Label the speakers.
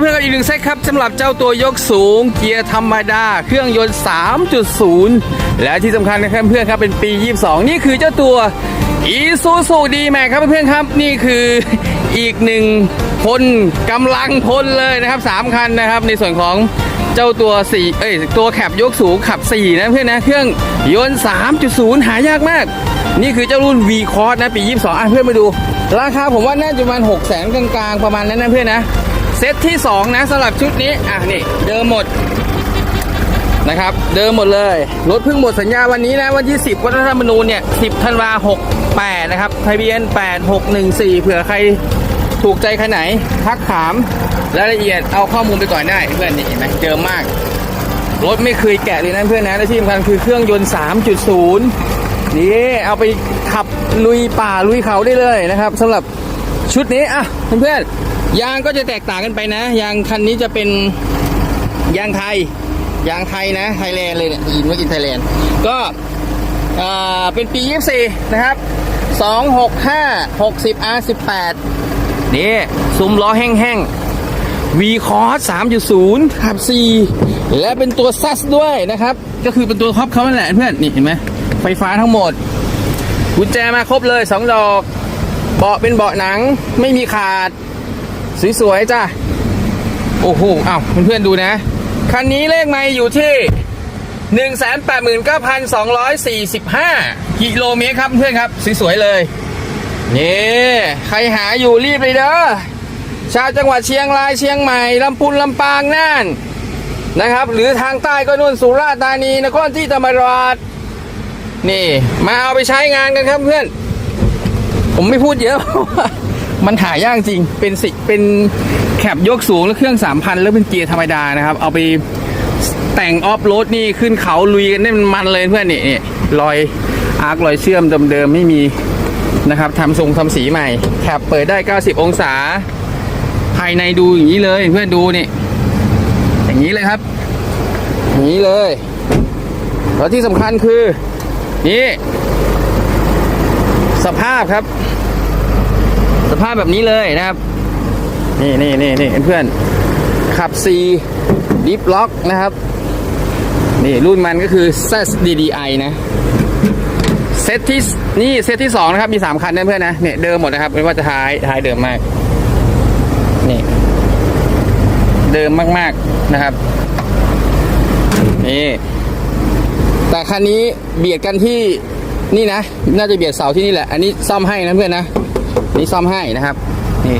Speaker 1: เพื่อนๆกันอีกหนึ่งเซตครับสำหรับเจ้าตัวยกสูงเกียร์ธรรมดา เครื่องยนต์ 3.0 และที่สำคัญนะครับเพื่อนๆครับเป็นปี 22 นี่คือเจ้าตัวอีซูซูดีแม็กครับเพื่อนๆครับนี่คืออีกหนึ่งพลกำลังพลเลยนะครับสามคันนะครับในส่วนของเจ้าตัว4เอ้ยตัวแคปยกสูงขับ 4 นะเพื่อนนะเครื่องยนต์ 3.0 หายากมาก นี่คือเจ้ารุ่น V Cross นะปี 22 อะเพื่อนมาดู ราคาผมว่าน่าจะประมาณ6 0 0 0 0 0กลางๆประมาณนั้นนะเพื่อนนะ เซตที่ 2 นะสำหรับชุดนี้ อะนี่เดิมหมดนะครับ เดิมหมดเลย รถเพิ่งหมดสัญญาวันนี้นะ วันที่ 10วัฒนธรรมนูญเนี่ย 10ธันวา68 นะครับทะเบียน 8614 เผื่อใครถูกใจคันไหน ทักถามรายละเอียดเอาข้อมูลไปก่อนได้เพื่อนนี่เห็นไหมเดิมมาก รถไม่เคยแกะเลยนะเพื่อนนะและที่สำคัญคือเครื่องยนต์ 3.0นี่เอาไปขับลุยป่าลุยเขาได้เลยนะครับสำหรับ ชุดนี้อะเพื่อนๆยางก็จะแตกต่างกันไปนะ ยางคันนี้จะเป็นยางไทย ยางไทยนะไทยแลนด์เลยเนี่ยยินว่ากินไทยแลนด์ก็เป็นปี 24 นะครับ 265 60 R18 นี่ซุ้มล้อแห้งๆ V Cross 3.0ขับ 4 และเป็นตัวซัสด้วยนะครับ ก็คือเป็นตัวท็อปเขานั่นแหละเพื่อน นี่เห็นไหมไฟฟ้าทั้งหมด กุญแจมาครบเลย 2 ดอก เบาะเป็นเบาะหนังไม่มีขาด สวยๆจ้ะ โอ้โหอ้าวเพื่อนๆดูนะ คันนี้เลขไม่อยู่ที่189,245กิโลเมตรครับเพื่อนครับ สวยๆเลย นี่ ใครหาอยู่รีบเลยเด้อชาวจังหวัดเชียงรายเชียงใหม่ลำพูนลำปางน่านนะครับ หรือทางใต้ก็นู่นสุราษฎร์ธานีนครที่ธรรมราชนี่ มาเอาไปใช้งานกันครับเพื่อน ผมไม่พูดเยอะเพราะว่ามันหายากจริง เป็นสิ เป็นแคปยกสูงแล้วเครื่อง3,000แล้วเป็นเกียร์ธรรมดานะครับ เอาไปแต่งออฟโรดนี่ขึ้นเขาลุยกันได้มันเลยเพื่อนนี่นี่รอยอาร์ครอยเชื่อมเดิมๆไม่มีนะครับทำทรงทำสีใหม่แคปเปิดได้ 90 องศา ภายในดูอย่างนี้เลยเพื่อนดูนี่อย่างนี้เลยครับอย่างนี้เลยแล้วที่สำคัญคือนี่ สภาพครับ สภาพแบบนี้เลยนะครับ นี่นี่นี่นี่เพื่อนขับ C ดิฟล็อกนะครับ นี่รุ่นมันก็คือ ZDDI นะเซตที่นี่เซตที่สองนะครับมีสามคันนะเพื่อนนะเนี่ยเดิมหมดนะครับไม่ว่าจะท้ายท้ายเดิมมากนี่เดิมมากๆนะครับนี่แต่คันนี้เบียดกันที่ นี่นะ น่าจะเบียดเสาที่นี่แหละ อันนี้ซ่อมให้นะเพื่อนนะนี่ซ่อมให้นะครับ นี่